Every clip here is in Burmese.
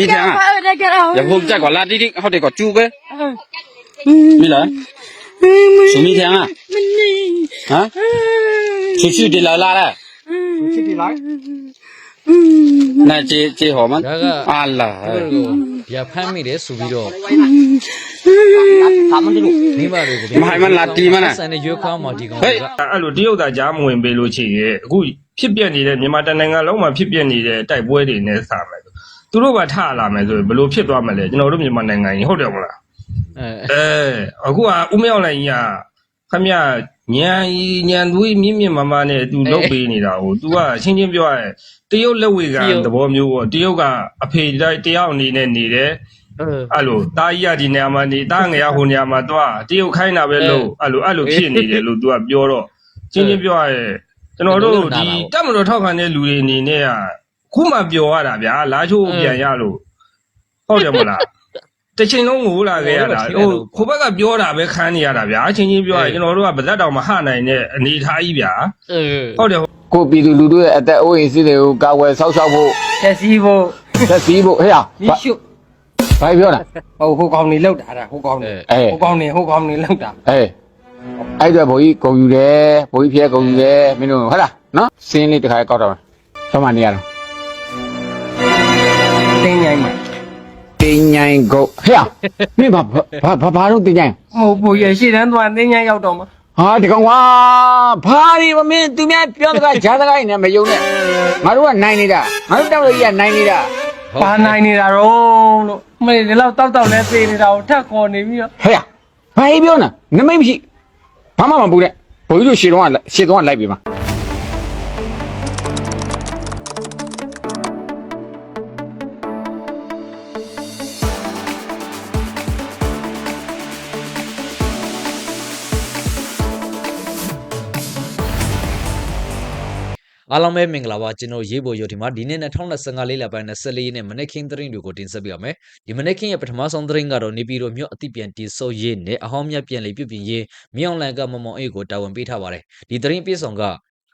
မိထန်อ่ะอย่าพูดจักก่อนลาดิดิเขาเด็กก่อนจูเก้มีเหรอสุมิทางอ่ะฮะชูชูดีลาลาละชูชูดีลาน่าเจเจหอมันอัลล่ะอย่าพันไม่ได้สุบิโรถามมันดิลูกนี่มาเลยกูไม่ให้มันลาตีมันน่ะစံနဲ့ရွေးကောင်းမှဒီကောင်က เฮ้ย အဲ့လိုတရုတ်သားကြားမဝင်ပေးလို့ရှိရင်အခုဖြစ်ပြနေတဲ့မြန်မာတနိုင်ငံလုံးမှာဖြစ်ပြနေတဲ့တိုက်ပွဲတွေနဲ့စာမယ် သူတို့ကထလာမယ်ဆိုရင်ဘယ်လိုဖြစ်သွားမလဲကျွန်တော်တို့မြန်မာနိုင်ငံကြီးဟုတ်တယ်မလားအဲအဲအခုကဦးမြောက်လိုက်ကြီးကခမရညံညံသွေးမြင့်မြင့်မမနဲ့သူလုပ်ပေးနေတာကို तू ကချင်းချင်းပြောရရင်တရုတ်လက်ဝေကသဘောမျိုးပေါ့တရုတ်ကအဖေတိုင်းတယောက်အနေနဲ့နေတယ်အဲအဲ့လိုတာကြီးရဒီနေရာမှာနေတာငယ်ရဟိုနေရာမှာသွားတရုတ်ခိုင်းတာပဲလို့အဲ့လိုအဲ့လိုဖြစ်နေတယ်လို့ तू ကပြောတော့ချင်းချင်းပြောရရင်ကျွန်တော်တို့ဒီတက်မတော်ထောက်ခံတဲ့လူတွေအနေနဲ့က ခုမှပြောရတာဗျာလာချိုးပြန်ရလို့ဟုတ်တယ်မလားတချိန်လုံးငိုလာခဲ့ရတာဟိုခိုဘက်ကပြောတာပဲခန်းနေရတာဗျာချင်းချင်းပြောရရင်ကျွန်တော်တို့ကဗဇက်တော်မဟနိုင်တဲ့အနေထားကြီးဗျာအဲဟုတ်တယ်ကိုပြည်သူလူထုရဲ့အသက်အိုးအိမ်စီးတွေကိုကာဝယ်ဆောက်ရှောက်ဖို့တက်စီဖို့သက်စီးဖို့ဟဲ့ဟာမိရှုဘာပြောတာဟိုဟိုကောင်နေလောက်တာဟိုကောင်နေအေးဟိုကောင်နေဟိုကောင်နေလောက်တာအေးအဲ့တော့ဘိုးကြီးဂုံယူတယ်ဘိုးကြီးဖျဲဂုံယူတယ်မင်းတို့ဟုတ်လားနော်စင်းလေးတစ်ခါကောက်တော့မယ်ဆောင်းမနေရတော့ တင်းញိုင်းမှာ တင်ញိုင်ဂုတ်ဟဲ့ဟာမင်းဘာဘာဘာဘာတော့တင်ញိုင် ဟိုပူရရှေ့တန်းသွားတင်းញိုင်းရောက်တော့မှာ ဟာဒီကောင်ကွာဘာဒီမင်းသူများပြောတကားဂျားတကားနဲ့မယုံနဲ့ငါတို့ကနိုင်နေတာငါတို့တောက်လို့ကြီးကနိုင်နေတာ ဘာနိုင်နေတာတော့လို့မင်းဒီလောက်တောက်တောက်လဲသေးနေတာကိုထက်ခေါ်နေပြီးတော့ ဟဲ့ဟာဘာကြီးပြောနေနမိတ်မရှိဘာမှမပူနဲ့ဘိုးကြီးတို့ရှေ့တော့ကရှေ့တော့ကလိုက်ပြီမှာ အားလုံးပဲမင်္ဂလာပါကျွန်တော်ရေးပေါ်ရုပ်ဒီမှာဒီနေ့2025လေးလပိုင်း24ရက်နေ့မနေ့ခင်းသတင်းတွေကိုတင်ဆက်ပြပါမယ်ဒီမနေ့ခင်းရဲ့ပထမဆုံးသတင်းကတော့နေပြည်တော်မြို့အသိပြန်တီဆိုရေးနဲ့အဟောင်းမြတ်ပြန်လေပြုပြင်ရေးမြောင်လန်ကမမောင်အေးကိုတာဝန်ပေးထားပါတယ်ဒီသတင်းပြည့်စုံက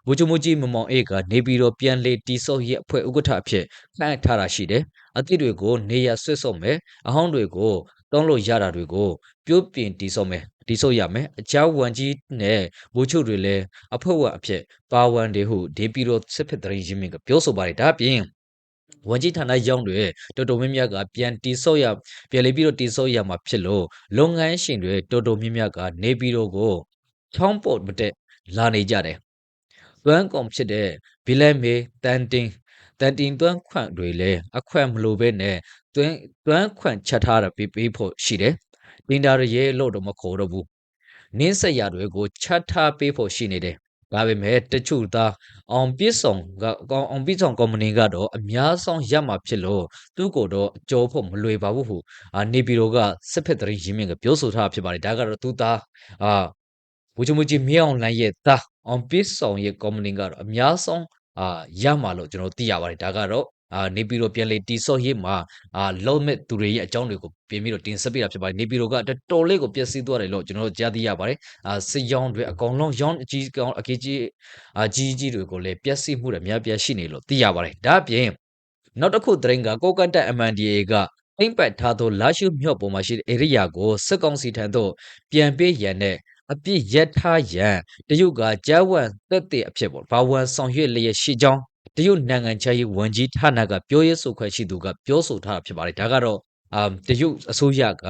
ဘူချူမူကြီးမမောင်အေးကနေပြည်တော်ပြန်လေတီဆိုရေးအဖွဲ့ဥက္ကဋ္ဌအဖြစ်ခန့်အပ်ထားတာရှိတယ်အသစ်တွေကိုနေရဆွတ်ဆုပ်မယ်အဟောင်းတွေကိုတောင်းလို့ရတာတွေကိုပြိုးပြင်တီဆိုမယ် တီဆိုရမယ်အချားဝန်ကြီးနဲ့ဘူချူတွေလည်းအဖွဲ့ဝင်အဖြစ်ပါဝန်တွေဟုဒေပီရိုစစ်ဖက်တရင်ရင်းမြစ်ကပြောဆိုပါတယ်ဒါအပြင်ဝန်ကြီးဌာနရောင်းတွေတော်တော်များများကပြန်တီဆော့ရပြန်လေပြီးတော့တီဆော့ရမှာဖြစ်လို့လုပ်ငန်းရှင်တွေတော်တော်များများကနေပြီးတော့ကိုချောင်းပေါ်မတက်လာနေကြတယ်။သွမ်းကောင်ဖြစ်တဲ့ဘီလဲမေတန်တင်တန်တင်သွမ်းခွန့်တွေလည်းအခွန့်မလိုပဲနဲ့သွမ်းသွမ်းခွန့်ချက်ထားတာပေးပေးဖို့ရှိတယ်။ တင်တာရဲလို့တော့မခေါ်တော့ဘူး။နင်းဆက်ရတွေကိုချက်ထားပေးဖို့ရှိနေတယ်။ဒါပေမဲ့တချို့သားအောင်ပြစ်ဆောင်ကကောင်အောင်ပြစ်ဆောင်ကုမ္ပဏီကတော့အများဆုံးရမှာဖြစ်လို့သူ့ကိုတော့အကျော်ဖို့မလွယ်ပါဘူးဟုအာနေပြည်တော်ကစစ်ဖက်တရင်ရင်းမြစ်ကပြောဆိုထားဖြစ်ပါတယ်ဒါကတော့သူသားအာဘူချမူကြီးမြေအောင်လိုင်းရဲ့သားအောင်ပြစ်ဆောင်ရဲ့ကုမ္ပဏီကတော့အများဆုံးအာရမှာလို့ကျွန်တော်သိရပါတယ်ဒါကတော့ အာနေပြည်တော်ပြန်လေတီဆော့ရေးမှာအာလုံးမဲ့သူတွေရဲ့အကြောင်းတွေကိုပြင်ပြီးတော့တင်ဆက်ပေးတာဖြစ်ပါတယ်နေပြည်တော်ကတော်တော်လေးကိုပျက်စီးသွားတယ်လို့ကျွန်တော်တို့ကြားသိရပါတယ်အာစစ်ရောင်းတွေအကောင်လုံးရောင်းအကြီးကောင်အကြီးကြီးအာကြီးကြီးတွေကိုလည်းပျက်စီးမှုတွေအများပြားရှိနေလို့သိရပါတယ်ဒါအပြင်နောက်တစ်ခုသတင်းကကိုကန့်တက် MNDA ကအိမ်ပတ်ထားသောလာရှုမြို့ပေါ်မှာရှိတဲ့ဧရိယာကိုစစ်ကောင်စီထံသို့ပြန်ပေးရန်နဲ့အပြစ်ရက်ထားရန်တရုတ်ကကြားဝန်သက်သေအဖြစ်ပေါ့ဘာဝန်ဆောင်ရွက်လျက်ရှိကြောင်း တရုတ်နိုင်ငံခြားရေးဝန်ကြီးဌာနကပြောရေးဆိုခွင့်ရှိသူကပြောဆိုထားတာဖြစ်ပါတယ်ဒါကတော့အမ်တရုတ်အစိုးရက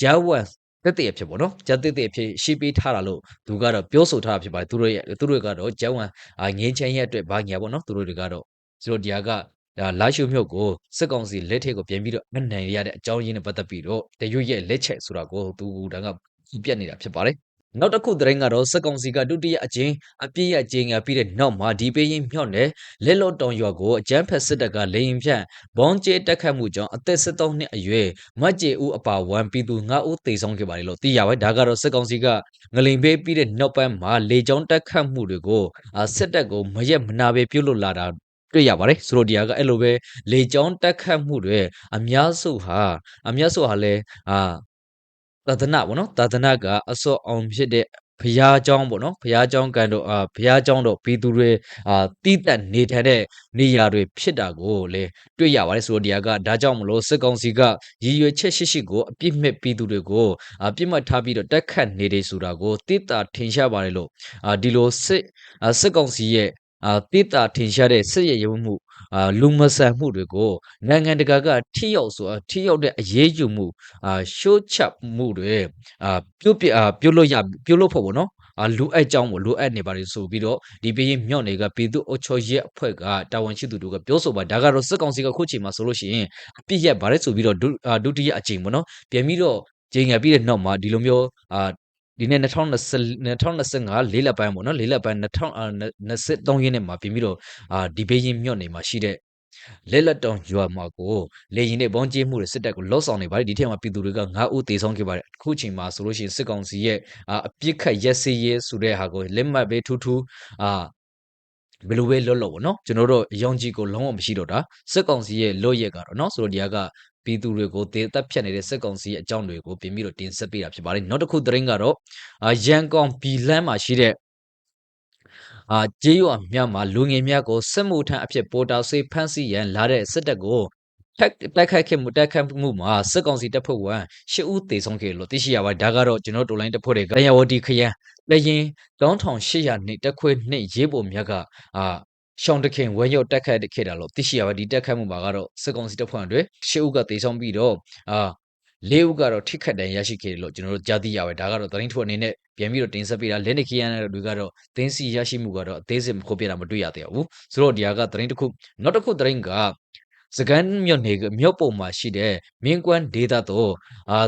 ကြားဝန်သက်သေအဖြစ်ပေါ့နော်ကြားသက်သေအဖြစ်ရှိပေးထားတာလို့သူကတော့ပြောဆိုထားတာဖြစ်ပါတယ်သူတို့ရဲ့သူတို့ကတော့ကြားဝန်အာငင်းချမ်းရဲ့အတွက်ဘာညာပေါ့နော်သူတို့တွေကတော့သူတို့ဒီဟာကဒါလာရှုမြို့ကိုစစ်ကောင်စီလက်ထက်ကိုပြန်ပြီးတော့အနိုင်ရတဲ့အကြောင်းရင်းနဲ့ပတ်သက်ပြီးတော့တရွတ်ရဲ့လက်ချက်ဆိုတာကိုသူကဒါကပြတ်နေတာဖြစ်ပါတယ် နောက်တစ်ခုသတင်းကတော့စက်ကောင်စီကဒုတိယအကျင်းအပြည့်ရကျင်းငါပြီးတဲ့နောက်မှာဒီပေးရင်မြော့နယ်လက်လော့တောင်ရွာကိုအကြမ်းဖက်စစ်တပ်ကလေရင်ဖြန့်ဘောင်းကျဲတက်ခတ်မှုကြောင့်အသက်73နှစ်အရွယ်မတ်ကျေဦးအပါဝမ်ပြည်သူ9ဦးသေဆုံးခဲ့ပါတယ်လို့သိရပါတယ်ဒါကတော့စက်ကောင်စီကငလိန်ပေးပြီးတဲ့နောက်ပိုင်းမှာလေကြောင်းတက်ခတ်မှုတွေကိုအာစစ်တပ်ကိုမရက်မနာပဲပြုတ်လွတ်လာတာတွေ့ရပါတယ်ဆိုတော့ဒီဟာကအဲ့လိုပဲလေကြောင်းတက်ခတ်မှုတွေအများစုဟာအများစုဟာလဲအာ သာသနာပေါ့နော်သာသနာကအစောအောင်ဖြစ်တဲ့ဘုရားကျောင်းပေါ့နော်ဘုရားကျောင်းကန်တော့အာဘုရားကျောင်းတော့ပြည်သူတွေအာတိတက်နေထိုင်တဲ့နေရာတွေဖြစ်တာကိုလေတွေ့ရပါတယ်ဆိုတော့ဒီဟာကဒါကြောင့်မလို့စစ်ကောင်စီကရည်ရွယ်ချက်ရှိရှိကိုအပြစ်မဲ့ပြည်သူတွေကိုအာပြစ်မှတ်ထားပြီးတော့တက်ခတ်နေတယ်ဆိုတာကိုတိတာထင်ရှားပါတယ်လို့အာဒီလိုစစ်အာစစ်ကောင်စီရဲ့အာတိတာထင်ရှားတဲ့စစ်ရရုံမှု အာလူမဆန်မှုတွေကိုနိုင်ငံတကာကထိရောက်ဆိုထိရောက်တဲ့အရေးယူမှုအာရှိုးချမှုတွေအာပြုတ်ပြအာပြုတ်လို့ရပြုတ်လို့ဖို့ပေါ့နော်အာလူအပ်ကြောင်းကိုလူအပ်နေပါတယ်ဆိုပြီးတော့ဒီပြည်မြော့နေကပြည်သူ့အုပ်ချုပ်ရေးအဖွဲ့ကတာဝန်ရှိသူတို့ကပြောဆိုပါဒါကတော့စစ်ကောင်စီကခုချိန်မှာဆိုလို့ရှိရင်အပြစ်ရက်ပါတယ်ဆိုပြီးတော့ဒုအာဒုတိယအကြိမ်ပေါ့နော်ပြန်ပြီးတော့ချိန်ငယ်ပြီးတဲ့နောက်မှာဒီလိုမျိုးအာ ဒီနေ့2020 2025လေးလက်ပိုင်းပေါ့နော်လေးလက်ပိုင်း2023ရင်းနဲ့မှာပြင်ပြီးတော့အာဒီဘေးရင်မြော့နေမှာရှိတဲ့လက်လက်တောင်ရွာမှာကိုလေရင်နဲ့ဘောင်းကျင်းမှုတွေစစ်တပ်ကိုလော့ဆောင်နေပါတယ်ဒီထက်မှာပြည်သူတွေက9ဦးတေဆုံးခဲ့ပါတယ်အခုချိန်မှာဆိုလို့ရှိရင်စစ်ကောင်စီရဲ့အာအပြစ်ခတ်ရက်စရဲဆိုတဲ့ဟာကိုလက်မှတ်ပဲထူးထူးအာဘယ်လိုပဲလွတ်လို့ပေါ့နော်ကျွန်တော်တို့အယုံကြည်ကိုလုံးဝမရှိတော့တာစစ်ကောင်စီရဲ့လွတ်ရက်ကတော့နော်ဆိုတော့ဒီဟာက ပြည်သူတွေကိုတေသက်ဖြတ်နေတဲ့စစ်ကောင်စီရဲ့အကြောင်းတွေကိုပြင်ပြီးတော့တင်ဆက်ပေးတာဖြစ်ပါတယ်နောက်တစ်ခုသတင်းကတော့အာရန်ကောင်ဘီလန်းမှာရှိတဲ့အာကျေးရွာများမှာလူငယ်များကိုစစ်မှုထမ်းအဖြစ်ပေါ်တာဆွေးဖမ်းဆီးရန်လာတဲ့စစ်တပ်ကိုတက်တိုက်ခိုက်ခဲ့မှုတိုက်ခိုက်မှုမှာစစ်ကောင်စီတပ်ဖွဲ့ဝင်၈ဦးသေဆုံးခဲ့လို့သိရှိရပါတယ်ဒါကတော့ကျွန်တော်တို့လိုင်းတပ်ဖွဲ့တွေကရယဝတီခရန်လျင်3800နှစ်တက်ခွေနှစ်ရေးပေါ်မြတ်ကအာ ရှောင်းတခင်ဝဲရုပ်တက်ခတ်ခဲ့တာလို့သိရှိရပါတယ်ဒီတက်ခတ်မှုမှာကတော့စစ်ကောင်စီတပ်ဖွဲ့တွေ၈ဦးကသေဆုံးပြီးတော့အာလေးဦးကတော့ထိခတ်တန်ရရှိခဲ့တယ်လို့ကျွန်တော်တို့ကြားသိရပါတယ်ဒါကတော့သတင်းထုတ်အနေနဲ့ပြန်ပြီးတော့တင်ဆက်ပေးတာလက်နက်ခရမ်းတွေကတော့တင်းစီရရှိမှုကတော့အသေးစိတ်မခေါ်ပြတာမတွေ့ရသေးဘူးဆိုတော့ဒီဟာကသတင်းတစ်ခုနောက်တစ်ခုသတင်းကစကန်မြို့နေမြို့ပုံမှာရှိတဲ့မင်းကွမ်းဒေတာတော့အာ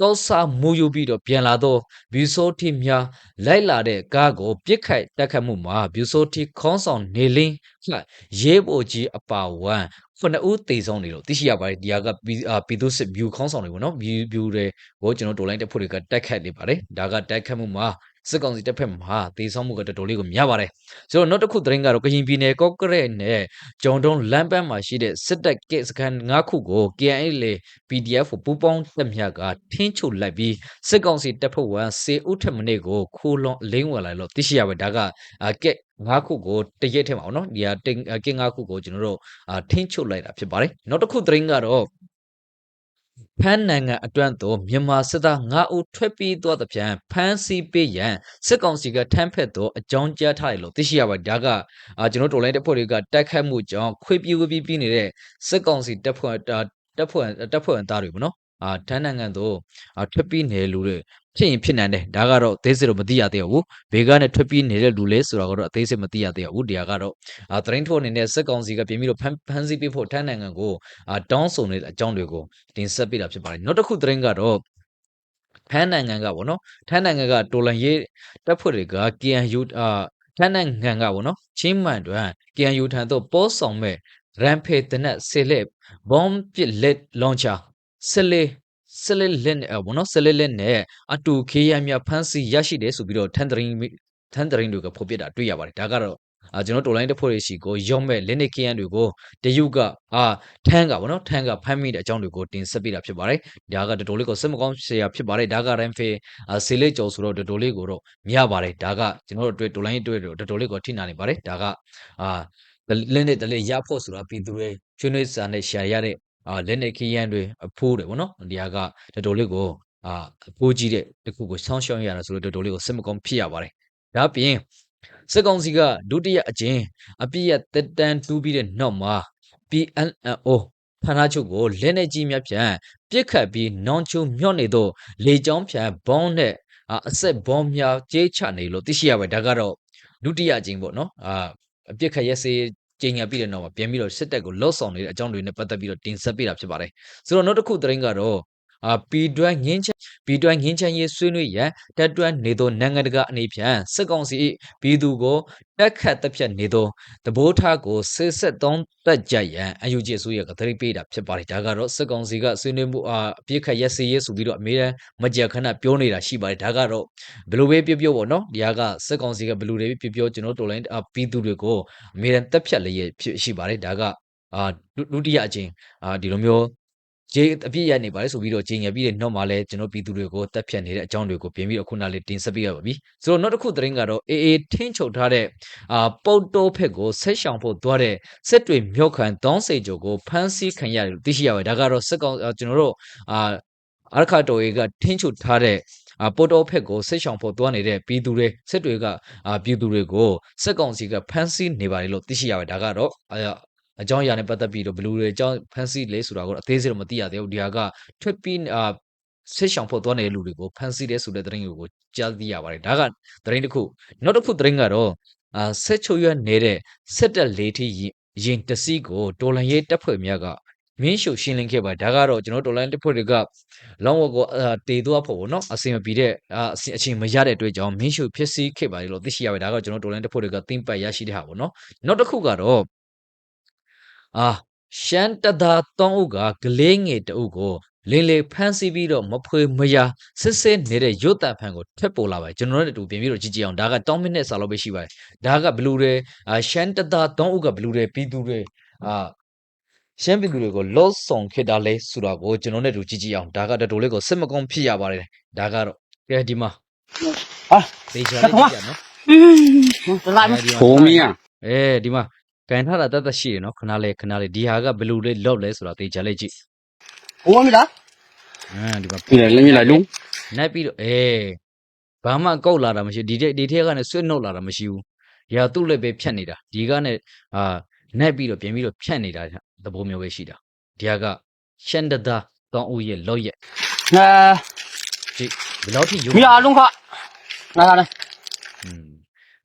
တောစာမူယူပြီးတော့ပြန်လာတော့ဘျူဆိုတီများလိုက်လာတဲ့ကားကိုပြစ်ခိုက်တက်ခတ်မှုမှာဘျူဆိုတီခေါင်းဆောင်နေလင်းလှရေးပေါ်ကြီးအပါဝမ်းခုနှစ်ဦးတေဆုံးနေလို့သိရှိရပါတယ်ဒီဟာကပီအာပီတုစစ်ဘျူခေါင်းဆောင်တွေပေါ့နော်ဘျူဘျူတွေကိုကျွန်တော်တို့လိုင်းတက်ဖို့တွေကတက်ခတ်နေပါတယ်ဒါကတက်ခတ်မှုမှာ စစ်ကောင်စီတပ်ဖက်မှာတေဆုံးမှုကတော်တော်လေးကိုများပါတယ်ဆိုတော့နောက်တစ်ခုသတင်းကတော့ကရင်ပြည်နယ်ကော့ကရက်နဲ့ဂျုံတုံးလမ်းပန်းမှာရှိတဲ့စစ်တပ်ကစခန်း၅ခုကို KNL လေ PDF ပူပေါင်းတပ်များကထင်းချုပ်လိုက်ပြီးစစ်ကောင်စီတပ်ဖွဲ့ဝင်စေဦးထက်မနေ့ကိုခိုးလွန်လိမ့်ဝင်လာလို့သိရှိရပါတယ်ဒါကအာကက်ငါးခုကိုတရက်ထဲမှာပေါ့နော်ဒီဟာတင်ကင်ငါးခုကိုကျွန်တော်တို့အာထင်းချုပ်လိုက်တာဖြစ်ပါတယ်နောက်တစ်ခုသတင်းကတော့ ဖမ်းနိုင်ငံအတွန့်သို့မြန်မာစစ်သား9ဦးထွက်ပြေးသွားတဲ့ပြန်ဖမ်းဆီးပေးရန်စစ်ကောင်စီကထမ်းဖက်သောအကြောင်းကြားထားတယ်လို့သိရှိရပါတယ်ဒါကအာကျွန်တော်တို့လိုင်းတပ်ဖွဲ့တွေကတိုက်ခတ်မှုကြောင့်ခွေးပြေးဝပြေးပြီးနေတဲ့စစ်ကောင်စီတပ်ဖွဲ့တပ်ဖွဲ့တပ်ဖွဲ့အသားတွေပေါ့နော်အာထမ်းနိုင်ငံသို့အာထွက်ပြေးနေလူတွေ ဖြစ်ရင်ဖြစ်နိုင်တယ်ဒါကတော့အသေးစိတ်တော့မသိရသေးဘူးဘေကနဲ့ထွက်ပြေးနေတဲ့လူလဲဆိုတာကတော့အသေးစိတ်မသိရသေးဘူးတရားကတော့အာသတင်းထုတ်အနေနဲ့စက်ကောင်စီကပြင်ပြီးတော့ဖမ်းဖမ်းဆီးပေးဖို့ထမ်းနိုင်ငံကိုအာတောင်းဆိုနေတဲ့အကြောင်းတွေကိုတင်ဆက်ပေးတာဖြစ်ပါတယ်နောက်တစ်ခုသတင်းကတော့ထမ်းနိုင်ငံကပေါ့နော်ထမ်းနိုင်ငံကတိုလန်ရေးတပ်ဖွဲ့တွေက KNU အာထမ်းနိုင်ငံကပေါ့နော်ချင်းမှန်တွင် KNU ထံသို့ပို့ဆောင်မဲ့ရန်ဖေတနက်ဆေလက်ဘုံပစ်လက်လောင်ချာဆလေ ဆလေလက်နဲ့ဘောနော်ဆလေလက်နဲ့အတူခေးရမြဖမ်းဆီးရရှိတယ်ဆိုပြီးတော့ထန်တရင်ထန်တရင်တွေကဖော်ပြတာတွေ့ရပါတယ်ဒါကတော့အာကျွန်တော်တိုလိုင်းတစ်ဖွဲ့ရရှိကိုရုံမဲ့လက်နေခရန်တွေကိုတရုတ်ကအာထန်းကဗောနော်ထန်းကဖမ်းမိတဲ့အကြောင်းတွေကိုတင်ဆက်ပေးတာဖြစ်ပါတယ်ဒါကတော်တော်လေးကိုစစ်မကောင်းဆရာဖြစ်ပါတယ်ဒါကရန်ဖေအာဆေလေးကျော်ဆိုတော့တော်တော်လေးကိုတော့မြပါတယ်ဒါကကျွန်တော်တို့တွေ့တိုလိုင်းတွေ့တော့တော်တော်လေးကိုထိနာနေပါတယ်ဒါကအာလက်နဲ့တလေးရဖို့ဆိုတာပြည်သူတွေချွေးနှွေးစာနဲ့ရှာရတဲ့ အာလက်နေခရန်တွေအဖိုးတွေဗောနော်ဒီဟာကတော်တော်လေးကိုအာအဖိုးကြီးတဲ့တခုကိုဆောင်းရှောင်းရတာဆိုတော့တော်တော်လေးကိုစစ်မကောင်းဖြစ်ရပါတယ်ဒါပြင်စစ်ကောင်စီကဒုတိယအကျဉ်အပြည့်ရတက်တန်းတူးပြီးတဲ့နောက်မှာ PNO ဌာနချုပ်ကိုလက်နေကြီးများဖြန့်ပြစ်ခတ်ပြီးနောင်ချုံမြော့နေတော့လေကြောင်းဖြန့်ဘောင်းနဲ့အဆက်ဘောင်းများကျေးချနေလို့သိရှိရပါတယ်ဒါကတော့ဒုတိယအကျဉ်ပေါ့နော်အာအပြစ်ခတ်ရက်စေး ကျင်းညာပြီးတဲ့နောက်မှာပြန်ပြီးတော့စစ်တပ်ကိုလော့ဆောင်နေတဲ့အကြောင်းတွေနဲ့ပတ်သက်ပြီးတော့တင်ဆက်ပေးတာဖြစ်ပါတယ်ဆိုတော့နောက်တစ်ခုသတင်းကတော့အာ ပီတွန်းငင်းချပီတွန်းငင်းချရေးဆွေးနွေးရန်တက်တွန်းနေသောနိုင်ငံတကာအနေဖြင့်စစ်ကောင်စီပြည်သူကိုတက်ခတ်တက်ဖြတ်နေသောတဘိုးထားကိုစစ်ဆက်သုံးတက်ကြရန်အယူကြီးအစိုးရကသတိပေးတာဖြစ်ပါတယ်ဒါကတော့စစ်ကောင်စီကဆွေးနွေးမှုအာအပြစ်ခတ်ရက်စရေးဆိုပြီးတော့အမေရိကန်မကြခဏပြောနေတာရှိပါတယ်ဒါကတော့ဘယ်လိုပဲပြောပြောပေါ့နော်ဒီဟာကစစ်ကောင်စီကဘယ်လိုတွေပြောပြောကျွန်တော်တို့လိုင်းပြည်သူတွေကိုအမေရိကန်တက်ဖြတ်လည်းဖြစ်ရှိပါတယ်ဒါကအာဒုတိယအချင်းအာဒီလိုမျိုး ဂျေအပြည့်ရနေပါလေဆိုပြီးတော့ဂျင်ငယ်ပြီးတဲ့နောက်မှာလဲကျွန်တော်ပြည်သူတွေကိုတက်ဖြတ်နေတဲ့အကြောင်းတွေကိုပြင်ပြီးတော့ခုနလေးတင်ဆက်ပေးရပါပြီဆိုတော့နောက်တစ်ခုသတင်းကတော့အေအေထင်းချုပ်ထားတဲ့အာပုတ်တိုးဖက်ကိုဆက်ရှောင်ဖို့သွားတဲ့စစ်တွေမြောက်ခံတောင်းစိတ်ကြိုကိုဖမ်းဆီးခံရတယ်လို့သိရှိရပါတယ်ဒါကတော့စစ်ကောင်အာကျွန်တော်တို့အာအာခါတိုအေကထင်းချုပ်ထားတဲ့အာပိုတိုဖက်ကိုစစ်ဆောင်ဖို့တွားနေတဲ့ပြည်သူတွေစစ်တွေကအာပြည်သူတွေကိုစစ်ကောင်စီကဖမ်းဆီးနေပါတယ်လို့သိရှိရပါတယ်ဒါကတော့ အာအကြောင်းအရာနဲ့ပတ်သက်ပြီးတော့ဘလူတွေအကြောင်းဖမ်းဆီးလဲဆိုတာကိုအသေးစိတ်တော့မသိရသေးဘူးဒီဟာကထွက်ပြီးအာစစ်ဆောင်ဖို့တွားနေတဲ့လူတွေကိုဖမ်းဆီးတယ်ဆိုတဲ့သတင်းကိုကြားသိရပါတယ်ဒါကသတင်းတစ်ခုနောက်တစ်ခုသတင်းကတော့အာဆက်ချုပ်ရွက်နေတဲ့စစ်တပ်လေးထီရင်ရင်တစီကိုတော်လန်ရေးတပ်ဖွဲ့များကမင်းရှုရှင်းလင်းခဲ့ပါတယ်ဒါကတော့ကျွန်တော်တော်လန်တပ်ဖွဲ့တွေကလောင်းဝကိုအာတေသွားဖို့ပေါ့နော်အစင်မပြေတဲ့အာအစင်အချိန်မရတဲ့အတွက်ကြောင့်မင်းရှုဖြစ်စီခဲ့ပါလေလို့သိရှိရပါတယ်ဒါကကျွန်တော်တော်လိုင်းတစ်ဖို့တွေကတင်းပတ်ရရှိတဲ့ဟာပေါ့နော်နောက်တစ်ခုကတော့ အာရှမ်းတသာတောင်းအုပ်ကဂလေးငယ်တအုပ်ကိုလင်းလေဖမ်းဆီးပြီးတော့မဖွေမရစစ်စစ်နေတဲ့ရွတ်တန်ဖန်ကိုထက်ပေါ်လာပါတယ်ကျွန်တော်တို့အတူပြင်ပြီးတော့ကြည့်ကြည့်အောင်ဒါကတောင်းမိနစ်စာလောက်ပဲရှိပါတယ်ဒါကဘလူးတွေအာရှမ်းတသာတောင်းအုပ်ကဘလူးတွေပြီးသူတွေအာရှမ်းပြည်သူတွေကိုလော့ဆောင်ခဲ့တာလဲဆိုတာကိုကျွန်တော်နဲ့တူကြည့်ကြည့်အောင်ဒါကတော်တော်လေးကိုစစ်မကောင်းဖြစ်ရပါတယ်ဒါကတော့ကဲဒီမှာဟာသေချာလေးကြည့်ရနော်တလားအဲဒီမှာဟိုမင်းอ่ะအဲဒီမှာ ကင်ထားတာတတ်တတ်ရှိရနော်ခဏလေးခဏလေးဒီဟာကဘယ်လိုလဲလော့လဲဆိုတာသေချာလေးကြည့်ဟိုမလားအမ်ဒီမှာပြည့်တယ်လင်းပြလိုက်လုံးနိုင်ပြီးတော့အဲဘာမှကောက်လာတာမရှိဒီဒီထဲကနေဆွတ်နှုတ်လာတာမရှိဘူးရာသူ့လည်းပဲဖြတ်နေတာဒီကနဲ့အာနိုင်ပြီးတော့ပြင်ပြီးတော့ဖြတ်နေတာသဘောမျိုးပဲရှိတာဒီဟာကရှန်ဒဒါတောင်းဦးရဲ့လော့ရဲ့အဲဒီဘယ်လောက်ထိယူမလားလုံးခငါကလည်းอืม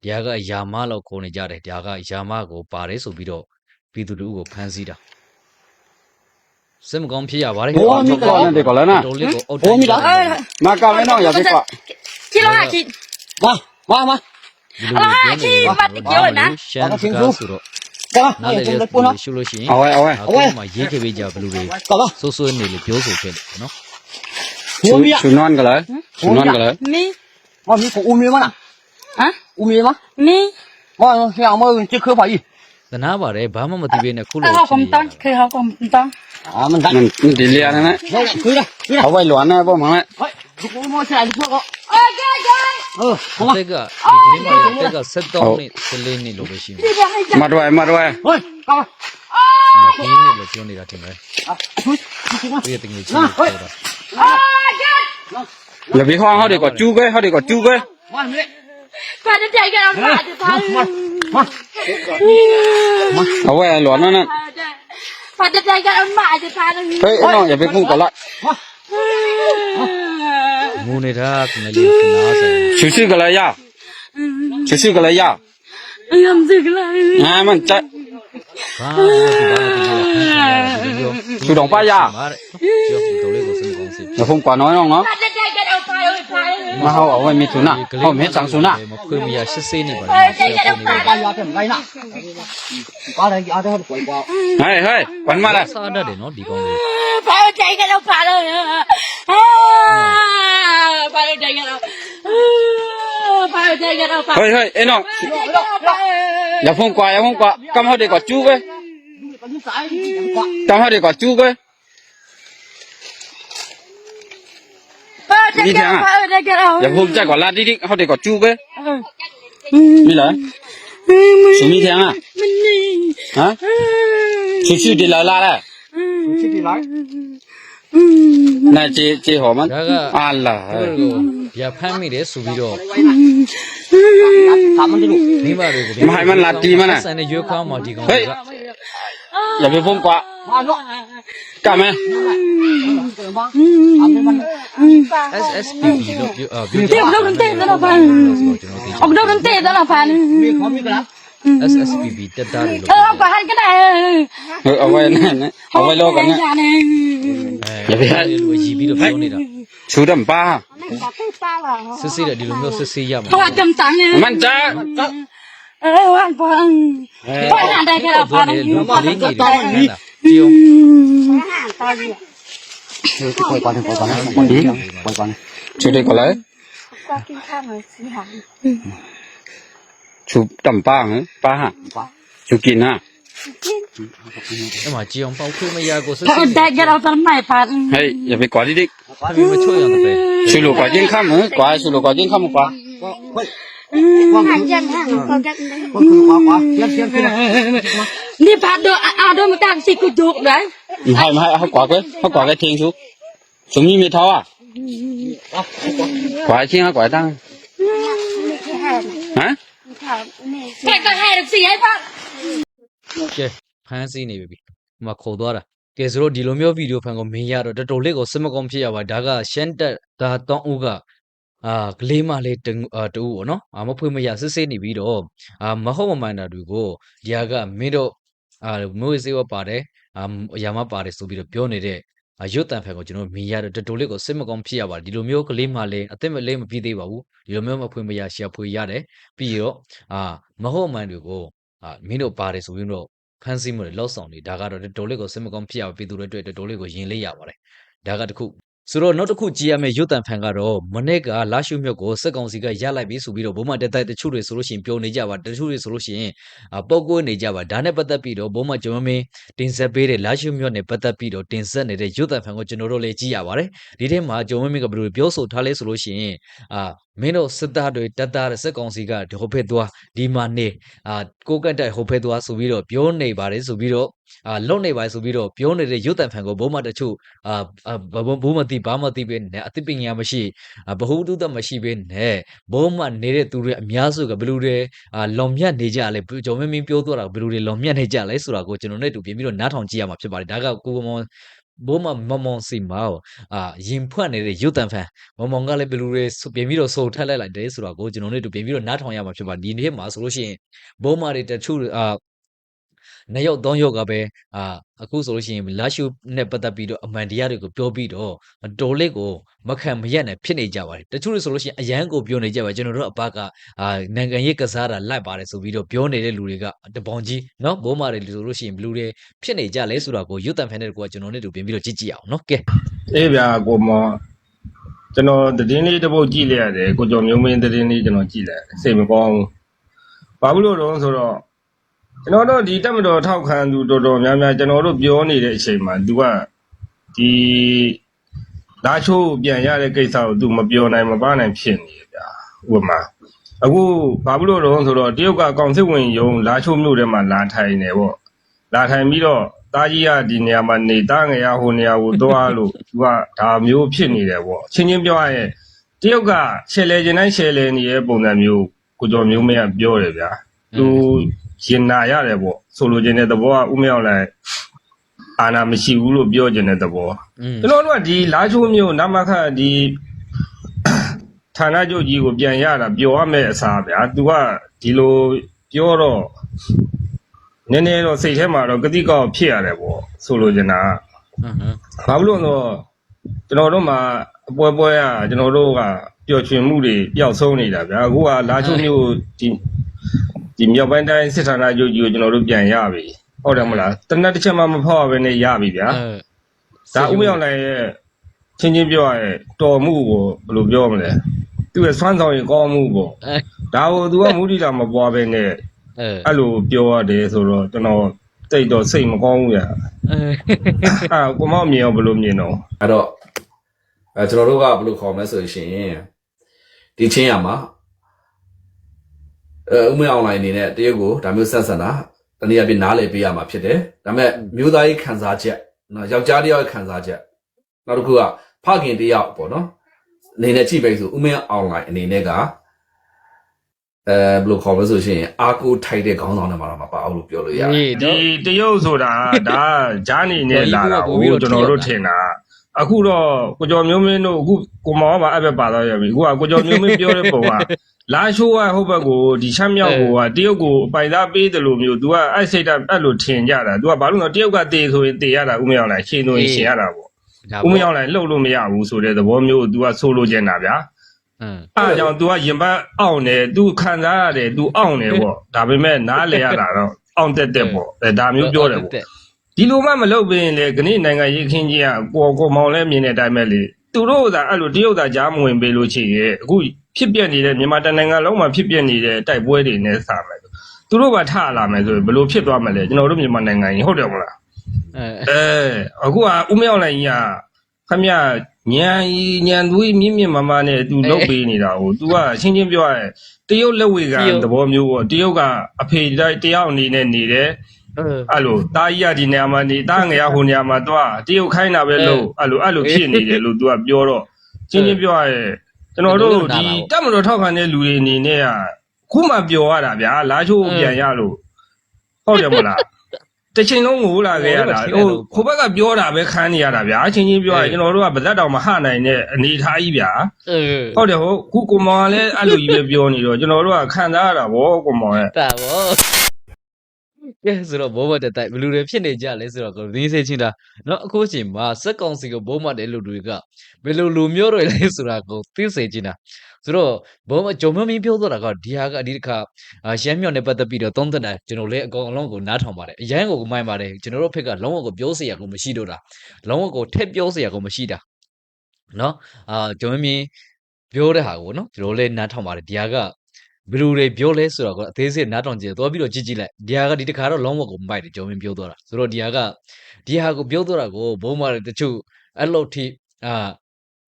တရားကယာမလို့ခေါ်နေကြတယ်တရားကယာမကိုပါတယ်ဆိုပြီးတော့ပြည်သူလူကိုဖမ်းဆီးတာစင်မကောင်းဖြစ်ရပါတယ်ဘောမီကောင်းတဲ့ကောလားနာဘောမီလားမကမဲနော်ရပြီကွာချီလို့ဟာချီဘာဘာမအာချီမတ်ကျော်နာရှန်ကဆိုတော့ကောနားလေရရှုလို့ရှိရင်အဝဲအဝဲအဝဲမှာရေးခဲ့ပေးကြဘလူတွေကောဆိုးဆိုးနေလေပြောဆိုခဲ့တယ်နော်ရှင်နွန်ကလားရှင်နွန်ကလားမင်းမမီကိုဦးမီမလားဟမ် ဦးမင်းမမင်းမအောင်ရအောင်ကျခဖာကြီးသနာပါတယ်ဘာမှမသိဘဲနဲ့ခုလိုအဲ့ဒါကွန်တန်ခေဟာကွန်တန်အာမန်တန်ဒီလျာနဲ့နဲ့ခွေးရခွေးရဟောဝိုင်လွမ်းနဲ့ပေါ့မမဲဟဲ့ဒီပေါ်မဆရာဒီပေါ်ကအေးကြိုင်ကြိုင်ဟုတ်ဟိုတက်ကဒီမှာတက်က73နှစ်14နှစ်လို့ပဲရှိမှာမတော်ရမတော်ရဟိုကောင်းဒီနေ့လို့ပြောနေတာတင်ပဲ။ဒီတငယ်ချင်းတွေတော့။ရပြီဟောင်းဟောက်တွေကကျူးခဲဟောက်တွေကကျူးခဲ။ဝမ်းမြေ Pwede tayo ang pati pa. Mà quay lại luôn đó nè Pwede tayo ang pati pa. Ê, nó giờ phải phun cả lại ငိုနေတာကလည်းလေးကနားဆိုင် Xíu xíu cả lại ya Xíu xíu cả lại ya Làm gì cái này? À mình chạy ဘာလို့ဒီဘာလို့ဒီလို Chủ động ba ya မားတဲ့ကျောင်းတော်လေးကိုစံကောင်းစီ Nó phun quá nói không nó Pwede tayo မဟုတ်အဝဲမီသူနာဟုတ်မဲဆောင်စုနာမခွေမရဆစ်စေးနေပါလားဆစ်နေပါလားရပြန်လိုက်နာပါတိုင်းအားတဲ့ဟိုကွာဟဲ့ဟဲ့ဘာမှလားစားတယ်နော်ဒီကောင်လေးဘာလို့တိုင်ကြတော့ဘာလို့ဘာလို့တိုင်ကြတော့ဘာလို့တိုင်ကြတော့ဟဲ့ဟဲ့အဲ့နော်ရဖုန်ကွာရဖုန်ကွာကမ္ဘာတွေကကျူးပဲတမဟာတွေကကျူးပဲ นี่เถียงอ่ะอย่าพูดใจกว่าลาดดิเขาเด็กกว่าจู้เก้มีเหรอสุมีเถียงอ่ะฮะชูชูดีแล้วลาแล้วชูชูดีแล้วน่าเจเจหอมันอัลล่ะอย่าพามีเดสุบิโรนี่มาเลยไม่มันลาตีมันอ่ะเฮ้ยอย่าไปพุ่งกว่า Cảm ơn. Es es Tiếp đâu đến tệ đó là phản. Ông đâu đến tệ đó là phản. Es es bibi tệ đó là. Ờ ông phải cái này. Ờ ông phải này. Ông phải lo cái này. Dạ biết. Rồi chỉ biết được bao nhiêu đó. Chú đầm ba. Sư sư đã đi luôn đâu sư sư giờ mà. Không ăn chấm trắng nha. Mặn chả. Ê, hoàn phong. Phong hẳn đây cái là phong. Nó mà đi gì đó chiêu quay qua này quay qua này quay qua này chưa đi có lấy chụp tầm ba hả? Ba hả? Chú kín hả? Mà chỉ ông bao nhiêu mấy giờ cô sư thằng đại gia đâu tao mày phạt. Hey giờ phải quá đi đi. Thằng mình mà chơi rồi này chú lục quá chiến khăm hả? Quá chú lục quá chiến khăm quá. หันยันหันเขาดักเลย Quá khứ quá quá. Lăn xiên kia. นี่พาดออาดอมาตั้งสิกูจุกเลย Ừ, hai hai hai quả cái hai quả cái thiên xuống xuống như miệt thao à quả chi hai quả tăng ไม่ใช่หัน hả เขาไม่ใช่ แต่ก็ให้ลูกสี่ให้พัก ကဲဖမ်းဆီးနေပြီပြီဟိုမှာခုံသွားတာကဲဆိုတော့ဒီလိုမျိုးဗီဒီယိုဖန်ကိုမင်းရတော့တော်တော်လေးကိုစစ်မကုန်းဖြစ်ရပါဒါကရှမ်းတက်ဒါတောင်းဦးက အာကလေးမလေးတူအာတူပေါ့နော်အာမဖွေးမရစစ်စစ်နေပြီးတော့အာမဟုတ်မမှန်တာတွေကိုဒီဟာကမင်းတို့အာမိုးစေးဝပါတယ်အာအရာမပါတယ်ဆိုပြီးတော့ပြောနေတဲ့အာရွတ်တန်ဖန်ကိုကျွန်တော်မြင်ရတော့တော်တော်လေးကိုစစ်မကောင်းဖြစ်ရပါတယ်ဒီလိုမျိုးကလေးမလေးအသက်မလေးမပြီးသေးပါဘူးဒီလိုမျိုးမဖွေးမရရှာဖွေရတယ်ပြီးတော့အာမဟုတ်မှန်တွေကိုအာမင်းတို့ပါတယ်ဆိုပြီးတော့ဖန်ဆီးမှုတွေလောက်ဆောင်နေဒါကတော့တော်တော်လေးကိုစိတ်မကောင်းဖြစ်ရပြည်သူတွေအတွက်တော်တော်လေးကိုယင်လေးရပါတယ်ဒါကတခု ဆိုတော့နောက်တစ်ခုကြည့်ရမယ့်ရုတ်တံဖန်ကတော့မနေ့ကလာရှုမြုပ်ကိုစက်ကောင်စီကရလိုက်ပြီဆိုပြီးတော့ဘုံမတက်တိုက်တချို့တွေဆိုလို့ရှိရင်ပျော်နေကြပါတချို့တွေဆိုလို့ရှိရင်အပုတ်ကွေးနေကြပါဒါနဲ့ပတ်သက်ပြီးတော့ဘုံမကျွန်မမင်းတင်ဆက်ပေးတဲ့လာရှုမြုပ်နဲ့ပတ်သက်ပြီးတော့တင်ဆက်နေတဲ့ရုတ်တံဖန်ကိုကျွန်တော်တို့လည်းကြည့်ရပါတယ်ဒီထဲမှာကျွန်မမင်းကဘယ်လိုပြောဆိုထားလဲဆိုလို့ရှိရင်အာမင်းတို့စစ်သားတွေတက်တာတဲ့စက်ကောင်စီကဒီဟိုဖက်သွားဒီမှာနေအာကိုကတ်တိုက်ဟိုဖက်သွားဆိုပြီးတော့ပြောနေပါတယ်ဆိုပြီးတော့ အာလုံနေပါဆိုပြီးတော့ပြောနေတဲ့ရုပ်တံဖန်ကိုဘုံမတချို့အာဘုံဘုံမတိဘာမတိပဲနဲ့အသိပညာမရှိအာဘ ഹു တုတမရှိပဲနဲ့ဘုံမနေတဲ့သူတွေအများစုကဘလူတွေအာလွန်မြတ်နေကြလဲကျော်မင်းမင်းပြောတော့တာဘလူတွေလွန်မြတ်နေကြလဲဆိုတာကိုကျွန်တော်နဲ့တူပြင်ပြီးတော့နားထောင်ကြည့်ရမှာဖြစ်ပါတယ်ဒါကကိုကမောင်ဘုံမမမောင်စီမောအာရင်ဖွက်နေတဲ့ရုပ်တံဖန်မမောင်ကလည်းဘလူတွေပြင်ပြီးတော့စုံထက်လိုက်လိုက်တယ်ဆိုတာကိုကျွန်တော်နဲ့တူပြင်ပြီးတော့နားထောင်ရမှာဖြစ်ပါတယ်ဒီနေ့မှာဆိုလို့ရှိရင်ဘုံမတွေတချို့အာ နှစ်ယောက်သုံးယောက်ကပဲအာအခုဆိုလို့ရှိရင်လာရှုနဲ့ပတ်သက်ပြီးတော့အမှန်တရားတွေကိုပြောပြီးတော့တော်လေးကိုမခံမရက်နဲ့ဖြစ်နေကြပါတယ်တချို့တွေဆိုလို့ရှိရင်အရန်ကိုပြောနေကြပါကျွန်တော်တို့အပကအာနိုင်ငံရေးကစားတာလိုက်ပါတယ်ဆိုပြီးတော့ပြောနေတဲ့လူတွေကတပေါင်ကြီးเนาะဘိုးမာတွေဆိုလို့ရှိရင်ဘလူတွေဖြစ်နေကြလဲဆိုတာကိုရွတ်တန်ဖန်တဲ့ကောကျွန်တော်နဲ့တူပြင်ပြီးတော့ကြည့်ကြည့်အောင်เนาะကဲ အေးဗျာကိုမောကျွန်တော်သတင်းလေးတစ်ပုဒ်ကြည့်လိုက်ရတယ်ကိုကျော်မျိုးမင်းသတင်းလေးကျွန်တော်ကြည့်လိုက်တယ်စိတ်မကောင်းဘူးဘာဖြစ်လို့တော့ဆိုတော့ ကျွန်တော်တို့ဒီတက်မတော်ထောက်ခံသူတော်တော်များများကျွန်တော်တို့ပြောနေတဲ့အချိန်မှာ तू ကဒီလာချိုးပြန်ရတဲ့ကိစ္စကို तू မပြောနိုင်မပါနိုင်ဖြစ်နေတယ်ဗျာဥပမာအခုဘာဖြစ်လို့တော့ဆိုတော့တရုတ်ကကောင်စစ်ဝင်ယုံလာချိုးမြို့ထဲမှာလာထိုင်နေပေါ့လာထိုင်ပြီးတော့တာကြီးကဒီနေရာမှာနေတာငယ်ရဟိုနေရာကိုသွားလို့သူကဒါမျိုးဖြစ်နေတယ်ပေါ့ချင်းချင်းပြောရရင်တရုတ်ကရှယ်လေခြင်းတိုင်းရှယ်လေနေတဲ့ပုံစံမျိုးကိုကျော်မျိုးမင်းကပြောတယ်ဗျာသူ ရင်နာရတယ်ပေါ့ဆိုလိုချင်တဲ့သဘောကဥမြောက်လိုက်အာနာမရှိဘူးလို့ပြောချင်တဲ့သဘော อืม ကျွန်တော်တို့ကဒီလာချိုးမျိုးနမခဒီဌာနချုပ်ကြီးကိုပြန်ရတာပျော်ရမယ့်အစားဗျာ तू ကဒီလိုပြောတော့နည်းနည်းတော့စိတ်ထဲမှာတော့ကတိကောက်ဖြစ်ရတယ်ပေါ့ဆိုလိုချင်တာက ဟမ်ဟမ် ဘာလို့လဲဆိုတော့ကျွန်တော်တို့မှာအပွဲပွဲကကျွန်တော်တို့ကပျော်ရွှင်မှုတွေပျောက်ဆုံးနေတာဗျာအခုကလာချိုးမျိုးဒီ ဒီမြောက်ပိုင်းတိုင်းစစ်ဌာနချုပ်ကြီးကိုကျွန်တော်တို့ပြန်ရပြီဟုတ်တယ်မလားတနက်တစ်ချက်မှမဖောက်ရဘဲနဲ့ရပြီဗျာအဲဒါဥမရောက်နိုင်ရဲ့ချင်းချင်းပြောရရဲ့တော်မှုကိုဘယ်လိုပြောမလဲသူ့ရဲ့စွမ်းဆောင်ရင်ကောင်းမှုပေါ့အဲဒါကို तू ကမူတည်တာမပွားပဲနဲ့အဲအဲ့လိုပြောရတယ်ဆိုတော့ကျွန်တော်တိတ်တော့စိတ်မကောင်းဘူးဗျာအဲအာကိုမောင်မြင်အောင်ဘယ်လိုမြင်တော့အဲ့တော့အဲကျွန်တော်တို့ကဘယ်လိုခေါ်မလဲဆိုလို့ရှိရင်ဒီချင်းရမှာအဲ ဥမအောင်လိုင်းအနေနဲ့တရုတ်ကိုဒါမျိုးဆက်ဆံတာတနည်းအားဖြင့်နားလည်ပေးရမှာဖြစ်တယ်ဒါပေမဲ့မျိုးသားရေးခံစားချက်နော်ယောက်ျားတစ်ယောက်ရဲ့ခံစားချက်နောက်တစ်ခုကဖခင်တစ်ယောက်ပေါ့နော်အနေနဲ့ကြည့်ပဲဆိုဥမအောင်လိုင်းအနေနဲ့ကအဲဘယ်လိုခေါ်မလဲဆိုလို့ရှိရင်အာကိုထိုက်တဲ့ခေါင်းဆောင်တွေမှာတော့မပါဘူးလို့ပြောလို့ရတယ်အေးဒီတော့တရုတ်ဆိုတာဒါဂျာနေနဲ့လာတာပိုကိုပြီးတော့ကျွန်တော်တို့ထိထင်ရောက်တာတာ အခုတော့ကိုကျော်မျိုးမင်းတို့အခုကိုမောင်ကပါအဲ့ဘက်ပါတော့ရပြီအခုကကိုကျော်မျိုးမင်းပြောတဲ့ပုံကလာရှိုးကဟုတ်ဘက်ကိုဒီချမ်းမြောက်ကိုကတရုတ်ကိုအပိုင်သားပေးတယ်လို့မျိုး तू ကအဲ့စိတ်ဓာတ်အဲ့လိုထင်ကြတာ तू ကဘာလို့လဲတရုတ်ကတေဆိုရင်တေရတာဥမရောက်လိုက်ရှင်ဆိုရင်ရှင်ရတာပေါ့ ဒါ ဥမရောက်လိုက်လှုပ်လို့မရဘူးဆိုတဲ့သဘောမျိုးကို तू ကဆိုလိုချင်တာဗျာ အင်း အဲ့ဒါကြောင့် तू ကရင်ပတ်အောင်တယ် तू ခံစားရတယ် तू အောင်တယ်ပေါ့ဒါပေမဲ့နားလေရတာတော့အောင်တက်တက်ပေါ့အဲဒါမျိုးပြောတယ်ပေါ့ ဒီလိုမှမလုပ်ဘဲရင်လေခဏနိုင်ငံရေးခင်းကြီးကကိုကိုမောင်လဲမြင်တဲ့အတိုင်းပဲလေသူတို့ကအဲ့လိုတရုတ်သားကြားမဝင်ပေးလို့ရှိရဲ့အခုဖြစ်ပြနေတဲ့မြန်မာတိုင်းနိုင်ငံလုံးမှာဖြစ်ပြနေတဲ့တိုက်ပွဲတွေနဲ့စာမယ်သူတို့ပါထလာမယ်ဆိုရင်ဘယ်လိုဖြစ်သွားမလဲကျွန်တော်တို့မြန်မာနိုင်ငံကြီးဟုတ်တယ်မလားအဲအဲအခုကဦးမြောက်လိုက်ကြီးကခမရညံညံသွေးမြင့်မြင့်မမနဲ့သူလုတ်ပေးနေတာကို तू ကရှင်းရှင်းပြောရရင်တရုတ်လက်ဝေကသဘောမျိုးပေါ့တရုတ်ကအဖေတိုင်းတယောက်အနေနဲ့နေတယ် အဲအဲ့လိုတာကြီးရဒီနေရာမှာနေတာငယ်ရဟိုနေရာမှာတော့တရုတ်ခိုင်းတာပဲလို့အဲ့လိုအဲ့လိုဖြစ်နေတယ်လို့ तू ကပြောတော့ရှင်းရှင်းပြောရရင်ကျွန်တော်တို့ဒီတက်မတော်ထောက်ခံတဲ့လူတွေအနေနဲ့ကခုမှပြောရတာဗျာလာချိုးပြန်ရလို့ဟုတ်တယ်မလားတစ်ချိန်လုံးငိုလာခဲ့ရတာဟိုခိုးဘက်ကပြောတာပဲခန်းနေရတာဗျာအချင်းချင်းပြောရရင်ကျွန်တော်တို့ကဗသက်တောင်မဟနိုင်တဲ့အနေထားကြီးဗျာအဲဟုတ်တယ်ဟုတ်ခုကိုမောင်ကလည်းအဲ့လိုကြီးပဲပြောနေတော့ကျွန်တော်တို့ကခံစားရတာဗောကိုမောင်ရဲ့တာဗော ကဲဆိုတော့ဘောမတက်တိုက်ဘလူတွေဖြစ်နေကြလဲဆိုတော့ကိုသိစေချင်းတာเนาะအခုအချိန်မှာစက်ကောင်စီကိုဘောမတဲ့လူတွေကဘယ်လိုလူမျိုးတွေလဲဆိုတာကိုသိစေချင်းတာဆိုတော့ဘောမဂျုံမမင်းပြောတော့တာကဒီဟာကဒီတစ်ခါအာရှမ်းမြောက်နဲ့ပတ်သက်ပြီးတော့သုံးသက်တာကျွန်တော်လည်းအကောင်အလုံးကိုနားထောင်ပါတယ်အရန်ကိုမိုင်းပါတယ်ကျွန်တော်တို့ဖက်ကလုံးဝကိုပြောစရာကိုမရှိတော့တာလုံးဝကိုထက်ပြောစရာကိုမရှိတာเนาะအာဂျုံမင်းပြောတဲ့ဟာကိုเนาะကျွန်တော်လည်းနားထောင်ပါတယ်ဒီဟာက ဘယ်လူတွေပြောလဲဆိုတော့ကိုအသေးစိတ်နားထောင်ကြည့်တော့ပြီးတော့ကြည့်ကြည့်လိုက်ဒီဟာကဒီတစ်ခါတော့လုံးဝကိုမပိုက်တယ်ဂျုံမင်းပြောသွားတာဆိုတော့ဒီဟာကဒီဟာကိုပြောသွားတာကိုဘုံမာတချို့အဲ့လောက်ထိအာ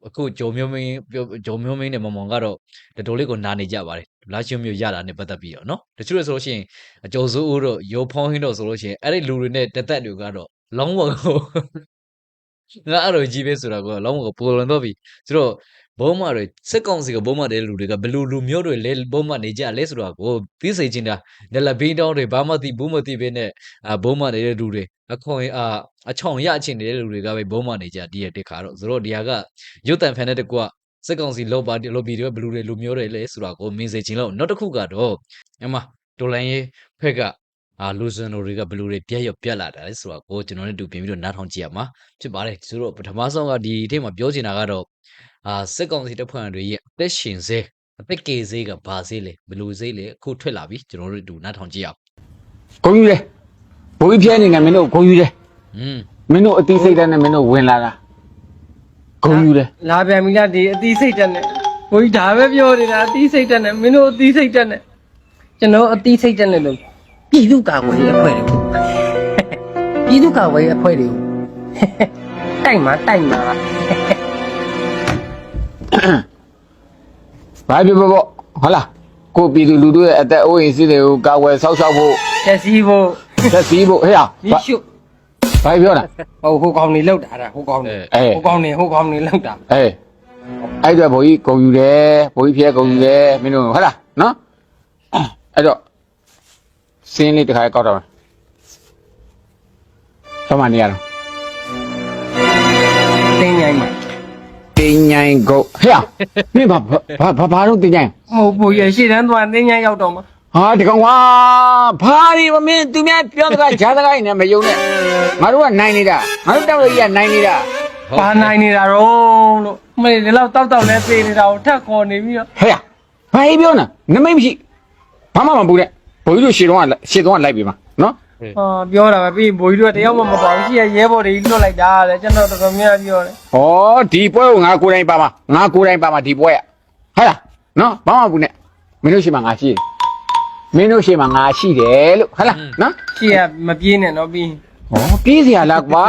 အခုဂျုံမျိုးမင်းပြောဂျုံမျိုးမင်းနဲ့မမောင်ကတော့တော်တော်လေးကိုနာနေကြပါတယ်လာရှုံမျိုးရတာနဲ့ပတ်သက်ပြီးတော့เนาะတချို့ဆိုလို့ရှိရင်အကျော်စိုးဦးတို့ရိုဖောင်းဟင်းတို့ဆိုလို့ရှိရင်အဲ့ဒီလူတွေနဲ့တက်တက်တွေကတော့လုံးဝကိုငါအဲ့လိုကြီးပဲဆိုတော့ကိုလုံးဝကိုပူလွန်တော့ပြီဆိုတော့ ဘုံမတွေစက်ကောင်စီကဘုံမတဲ့လူတွေကဘယ်လူလူမျိုးတွေလဲဘုံမနေကြလဲဆိုတော့ကိုသိစေချင်တာနလဘင်းတောင်းတွေဘာမှသိဘူးမသိပဲနဲ့အာဘုံမနေတဲ့လူတွေအခွန်အာအချောင်ရချင်နေတဲ့လူတွေကပဲဘုံမနေကြဒီရတက်ခါတော့ဆိုတော့ဒီဟာကရုတ်တန်ဖန်တဲ့တကွစက်ကောင်စီလောပါလော်ဘီတွေဘယ်လူတွေလူမျိုးတွေလဲဆိုတော့ကိုမင်းစေချင်လို့နောက်တစ်ခုကတော့အမဒေါ်လာရေးဖက်က အာလူစင်တို့တွေကဘယ်လူတွေပြက်ရော့ပြက်လာတာလဲဆိုတော့ကိုကျွန်တော်တို့တူပြင်ပြီးတော့နားထောင်ကြည့်ရမှာဖြစ်ပါတယ်ဆိုတော့ပထမဆုံးကဒီအထက်မှာပြောချင်တာကတော့အာစစ်ကောင်စီတပ်ဖွဲ့တွေရဲ့အသက်ရှင်စေးအသက်ကေစေးကဘာစေးလဲဘယ်လိုစေးလဲအခုထွက်လာပြီကျွန်တော်တို့အတူနားထောင်ကြည့်အောင်ဂုံယူတယ်ဘိုးကြီးဖျဲနေတယ်မင်းတို့ဂုံယူတယ်อืมမင်းတို့အတိစိတ်တဲ့နဲ့မင်းတို့ဝင်လာတာဂုံယူတယ်လာပြန်ပြီလားဒီအသီးစိတ်တက်နဲ့ဘိုးကြီးဒါပဲပြောနေတာအသီးစိတ်တက်နဲ့မင်းတို့အသီးစိတ်တက်နဲ့ကျွန်တော်အသီးစိတ်တက်နဲ့လို့ ပြည်သူ့ကာကွယ်ရေးအဖွဲ့တွေကိုပြည်သူ့ကာကွယ်ရေးအဖွဲ့တွေကိုတိုက်မှာတိုက်မှာဘာဖြစ်ဖို့ပေါ့ဟုတ်လားကိုပြည်သူလူထုရဲ့အသက်အိုးအိမ်စီးတွေကိုကာဝယ်ဆောက်ရှောက်ဖို့တက်စီဖို့သက်စီးဖို့ဟဲ့ဟာမိရှုဘာပြောတာဟိုဟိုကောင်နေလောက်တာဒါဟိုကောင်နေအေးဟိုကောင်နေဟိုကောင်နေလောက်တာအေးအဲ့တော့ဘိုးကြီးဂုံယူတယ်ဘိုးကြီးဖျဲဂုံယူတယ်မင်းတို့ဟုတ်လားနော်အဲ့တော့ စင်းလေးတစ်ခါကောက်တော့မယ်ဆောင်းမနေရတော့ တင်းញိုင်းမှာ တင်ញိုင်ကုတ်ဟဲ့မင်းဘာဘာဘာဘာလို့တင်ញိုင် ဟိုဘိုးကြီးရှေ့တန်းသွားတင်းញိုင်းရောက်တော့မှာ ဟာဒီကောင်ကဘာဒီမင်းသူများပြောတကားဂျားတကားနဲ့မယုံနဲ့ငါတို့ကနိုင်နေတာငါတို့တောက်လို့ကြီးကနိုင်နေတာ ဘာနိုင်နေတာတော့လို့မင်းဒီလောက်တောက်တောက်လဲပေးနေတာကိုထက်ခေါ်နေပြီးတော့ ဟဲ့ဘာကြီးပြောနေနမိတ်မရှိဘာမှမပူနဲ့ ဘိုးကြီးတို့ရှေ့တော့ကရှေ့တော့ကလိုက်ပြီမှာနော်ဟာပြောတာပဲပြီးဘိုးကြီးတို့ကတယောက်မှမပါဘူးရှိရရဲဘော်တွေလွတ်လိုက်တာလေကျွန်တော်တော်တော်များများပြောတယ်ဩဒီပွဲကိုငါကိုယ်တိုင်ပါမှာငါကိုယ်တိုင်ပါမှာဒီပွဲကဟဲ့လားနော်ဘာမှမပူနဲ့မင်းတို့ရှေ့မှာငါရှိတယ်မင်းတို့ရှေ့မှာငါရှိတယ်လို့ဟဲ့လားနော်ရှိရမပြေးနဲ့တော့ပြီးဩပြေးစရာလားကွာ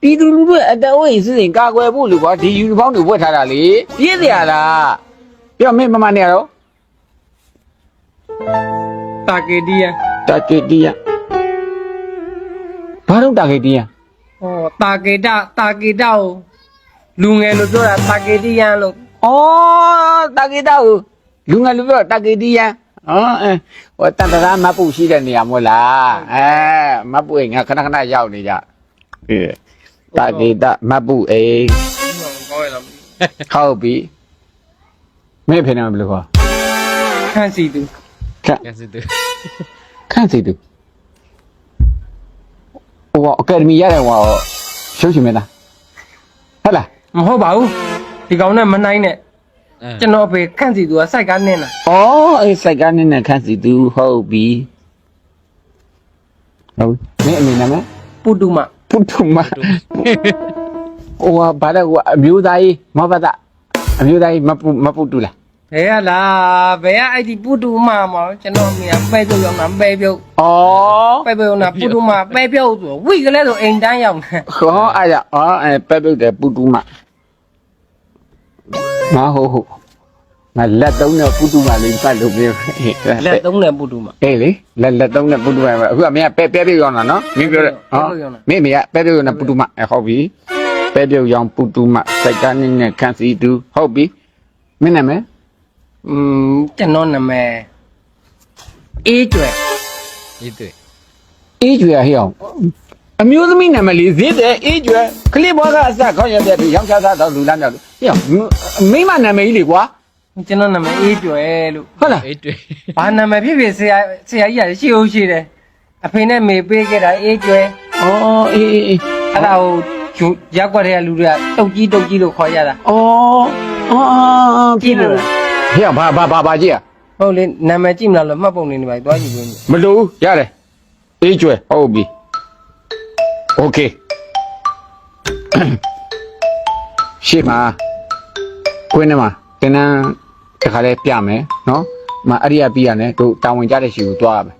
ပြည်သူလူထုရဲ့အတအဝိအစစဉ်ကာကွယ်ဖို့လို့ကွာဒီယူနီဖောင်းတွေဝတ်ထားတာလေပြေးစရာလားပြောမင်းမမနေရတော့ တာကေတီးရတာကေတီးယဘာလို့တာကေတီးယဟောတာကေတတာကေတကိုလူငယ်လို့ပြောတာတာကေတီးရလို့ဩတာကေတာကိုလူငယ်လူပြောတာကေတီးယဟောအဲဟိုတန်တရာမပူရှိတဲ့နေရာမို့လားအဲမပူငါခဏခဏရောက်နေကြအဲတာကေတာမပူအေးကောင်းရလားဟုတ်ပြီမင်းဖေနေမဘယ်လိုခေါ်ခန့်စီသူ 看看谁对，看谁对。我ကယ်မီရတယ်ဟောရုပ်ရှင်မင်းသားဟဲ့လားမဟုတ်ပါဘူးဒီကောင်နဲ့မနိုင်နဲ့嗯ကျွ，န်တော်အဖေခန့်စီသူကစိုက်ကားနင်းလာဩအဲစိုက်ကားနဲ့နဲ့ခန့်စီသူဟုတ်ပြီဟုတ်မင်းအမေနာမည်ပူတူမပုထုမဟိုကဘာလဲဟိုကအမျိုးသားကြီးမဘာသာအမျိုးသားကြီးမပုမပုတူလား ဘယ်ကလားဘယ်ကအဲ့ဒီပုတူမမောင်ကျွန်တော်အမေကပဲပြုတ်ရောက်တာပဲပြုတ်ဩပဲပြုတ်ရောက်တာပုတူမပဲပြုတ်ဆိုဝိကလေးဆိုအိမ်တန်းရောက်နေခေါ်အားရအော်အဲပဲပြုတ်တယ်ပူတူမမဟုတ်ဟုတ်ငါလက်သုံးနဲ့ပူတူမလေးပတ်လို့ပြောလက်သုံးတဲ့ပုတူမအေးလေလက်လက်သုံးနဲ့ပူတူမအခုအမေကပဲပဲပြုတ်ရောက်တာနော်မင်းပြောတယ်ဟောမင်းမေကပဲပြုတ်ရောက်တဲ့ပူတူမအဲဟုတ်ပြီပဲပြုတ်ရောက်ပူတူမစိုက်တန်းနဲ့ခန်းစီတူဟုတ်ပြီမင်းနာမည် อืมကျွန်တော်နာမည်အေးကျွဲအေးတွေ့အေးကျွဲဟဲ့အောင်အမျိုးသမီးနာမည်လေးဈေးတဲ့အေးကျွဲခလစ်ဘွားကအစခေါင်းရက်တဲ့သူရောင်းချစားတော့လူလားမြောက်ဟဲ့အောင်မိမနာမည်ကြီးလေကွာကျွန်တော်နာမည်အေးကျွဲလို့ဟုတ်လားအေးတွေ့ဘာနာမည်ဖြစ်ဖြစ်ဆရာဆရာကြီးကရှေ့ဟုတ်ရှေ့တယ်အဖေနဲ့မေပေးခဲ့တာအေးကျွဲဩအေးအေးအေးအဲ့ဒါဟိုရက်ွက်တဲ့လူတွေကတုတ်ကြီးတုတ်ကြီးလို့ခေါ်ရတာဩဩပြည့်လို့ လား เฮ้ยဘာဘာဘာဘာကြီးอ่ะ ဟုတ်လေနာမည်ကြည့်မလားလို့မှတ်ပုံနေနေပါသွားကြည့်ပေးမယ် မလို့ရတယ်အေးကျွဲဟုတ်ပြီโอเคရှေ့မှာကွင်းထဲမှာတင်းတန်းတစ်ခါလဲပြမယ်เนาะမအရိယာပြီးရတယ်တို့တာဝန်ကြတဲ့ရှိကိုတွားရမယ်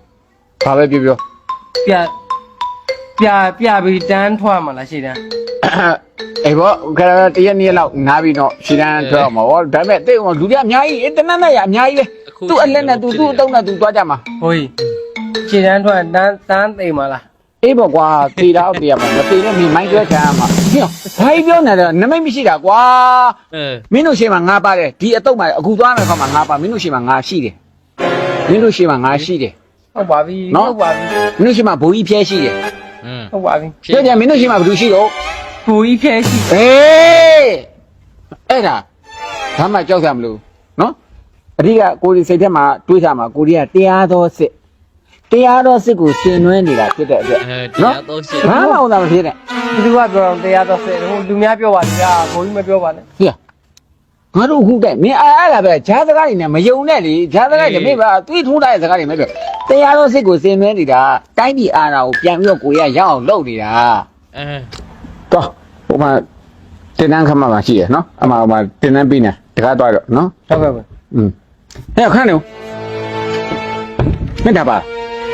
ဘာပဲပြောပြော ပြ ပြပြပြီးတန်းထွားမှာလားရှေ့တန်းအေးဘောခရတရက်နေ့လောက်နားပြီးတော့ရှင်းတန်းထွက်မှာဟောဒါပေမဲ့တိတ်ကလူတွေအများကြီးအင်တာနက်နဲ့ရအများကြီးပဲသူ့အလက်နဲ့သူသူ့အတုံးနဲ့သူတွားကြမှာဟိုကြီးရှေ့တန်းထွားတန်းတန်းသိမ်မှာလားအေးပေါ့ကွာတေတာအောင်တေရမှာမတေနဲ့မိမိုင်းကျွဲခံရမှာဟင်းဘာကြီးပြောနေတယ်နမိတ်မရှိတာကွာအဲမင်းတို့ရှေ့မှာငါပါတယ်ဒီအတုံးမှာအခုသွားမယ်ခေါမှာငါပါမင်းတို့ရှေ့မှာငါရှိတယ်မင်းတို့ရှေ့မှာငါရှိတယ်ဟုတ်ပါပြီနော်ဟုတ်ပါပြီမင်းတို့ရှေ့မှာဘိုးကြီးဖျဲရှိတယ်อืม ဟုတ်ပါပြီပြောကြမင်းတို့ရှေ့မှာဘယ်သူရှိတော့ဘူကြီးဖျဲရှိအေးအဲ့ဒါဘာမှကြောက်စရာမလိုနော်အဓိကကိုဒီစိတ်ထဲမှာတွေးစားမှာကိုဒီကတရားတော်စစ်တရားတော်စစ်ကိုရှင်နွှဲနေတာဖြစ်တဲ့အတွက်အဲတနော်ရားတော့ရှစ်ဘာမှအောင်တာမဖြစ်နဲ့ဘယ်သူကပြောတော့တရားတော်ဆယ်ဟိုလူများပြောပါလေဗျာဘူကြီးမပြောပါနဲ့ဟေ့ ငါတို့ဟုတ်တယ်မင်းအားအားလာပဲဂျားစကားတွေနဲ့မယုံနဲ့လေဂျားစကားတွေမင်းပါတွေးထိုးလိုက်တဲ့စကားတွေမပြောတရားတော်စစ်ကိုရှင်နွှဲနေတာတိုင်းပြည်အာဏာကိုပြန်ပြီးတော့ကိုရရအောင်လုပ်နေတာအဲတော့ဟိုမှာတင်တန်းခမမှာရှိရနော်အမှဟိုမှာတင်တန်းပြီးနေတကားသွားတော့နော်ဟုတ်ကဲ့ပါอืมဟဲ့ခဏနေမေတ္တာပါ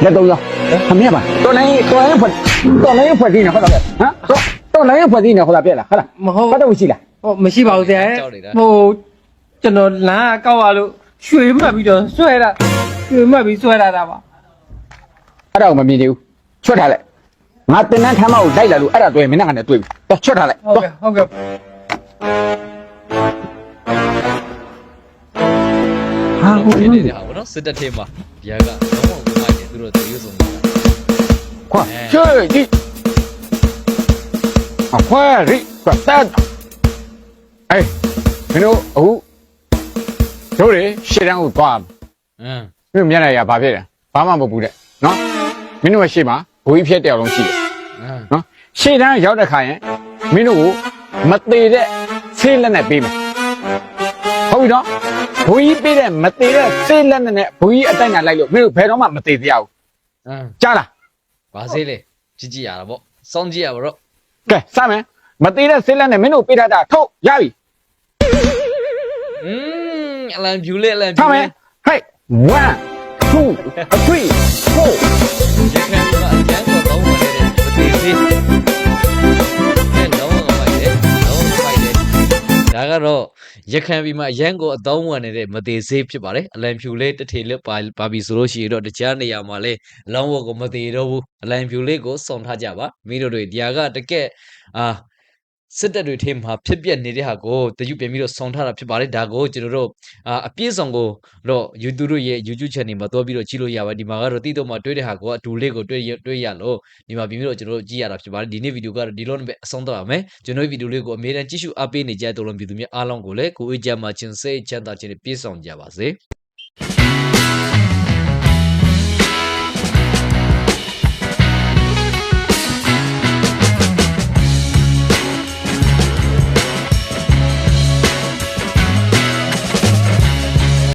လက်တော့ရောခမရပါတော်လိုင်းတော်လိုင်းဖွက်တော်လိုင်းဖွက်ဒီနေဟုတ်လားဟမ်တော်တော်လိုင်းဖွက်ဒီနေဟုတ်လားပြက်လားဟုတ်လားမဟုတ်ဘာတော့ရှိလား ဟိုမရှိပါဘူးဆရာဟိုကျွန်တော်လမ်းကောက်ရလို့ရွှေမှတ်ပြီးတော့ဆွဲတာရွှေမှတ်ပြီးဆွဲလာတာပါအဲ့ဒါကိုမမြင်သေးဘူးချွတ်ထားလိုက်ငါတင်တန်းထမ်းမကိုလိုက်လာလို့အဲ့ဒါတွေ့မင်းနဲ့ကနေတွေ့ပြီတော့ချွတ်ထားလိုက်ဟုတ်ကဲ့ဟုတ်ကဲ့ဟာဟိုဖြစ်နေတဲ့ဟာဘောနော်စစ်တပ်ထဲမှာဒီဟာကတော့ဘာမှမမိုက်နေသူတို့တရုပ်ဆောင်နေတာခွာချွတ်ဒီအခွာရိကွာတတ် အေးမင်းတို့အခုတို့ရရှေ့တန်းကိုသွားအင်းမင်းတို့မျက်နှာရဘာဖြစ်လဲဘာမှမဟုတ်ဘူးတဲ့နော်မင်းတို့ရဲ့ရှေ့မှာဘိုးကြီးဖြစ်တဲ့အောင်လုံးရှိတယ်အင်းနော်ရှေ့တန်းရောက်တဲ့ခါရင်မင်းတို့ကိုမသေးတဲ့ဆေးလက်နဲ့ပေးမယ်ဟုတ်ပြီနော်ဘိုးကြီးပေးတဲ့မသေးတဲ့ဆေးလက်နဲ့ဘိုးကြီးအတိုက်ညာလိုက်လို့မင်းတို့ဘယ်တော့မှမသေးသေးဘူးအင်းကြားလားဘာစေးလဲကြည့်ကြည့်ရတာပေါ့စောင့်ကြည့်ရပါတော့ကဲစမယ်မသေးတဲ့ဆေးလက်နဲ့မင်းတို့ပေးထားတာထုတ်ရပြီ อืมအလံဖြူလေးအလံဖြူထားမလေးယ်ဟဲ့1 2 3 4ရခိုင်မှာအကျန်းတော့တော့ဝင်နေတဲ့မသေးသေးအဲတော့မမိုက်တယ်တော့မမိုက်တယ်ဒါကတော့ရခိုင်ပြည်မှာအရန်ကိုအသုံးဝင်နေတဲ့မသေးသေးဖြစ်ပါတယ်အလံဖြူလေးတစ်ထေလေးပါပါပြီဆိုလို့ရှိရင်တော့တခြားနေရာမှာလဲအလောင်းဝတ်ကိုမသေးတော့ဘူးအလံဖြူလေးကိုစုံထားကြပါမိတို့တွေဒီဟာကတကက်အာ စစ်တပ်တွေထဲမှာဖြစ်ပျက်နေတဲ့ဟာကိုတယူပြန်ပြီးတော့စုံထားတာဖြစ်ပါတယ်ဒါကိုကျွန်တော်တို့အာအပြည့်စုံကိုတော့ YouTube တို့ရဲ့ YouTube channel မှာတော့ပြီးတော့ကြည့်လို့ရပါတယ်ဒီမှာကတော့တိတော့မှတွေ့တဲ့ဟာကိုအတူလေးကိုတွေ့ရတွေ့ရလို့ဒီမှာပြန်ပြီးတော့ကျွန်တော်တို့ကြည့်ရတာဖြစ်ပါတယ်ဒီနေ့ဗီဒီယိုကတော့ဒီလိုနဲ့ပဲအဆုံးသတ်ပါမယ်ကျွန်တော်ဒီဗီဒီယိုလေးကိုအမြဲတမ်းကြည့်ရှုအားပေးနေကြတဲ့တော်လုံးပြည်သူများအားလုံးကိုလည်းကိုယ်အေးကြမှာချင်းစိတ်ချမ်းသာခြင်းနဲ့ပြည့်စုံကြပါစေ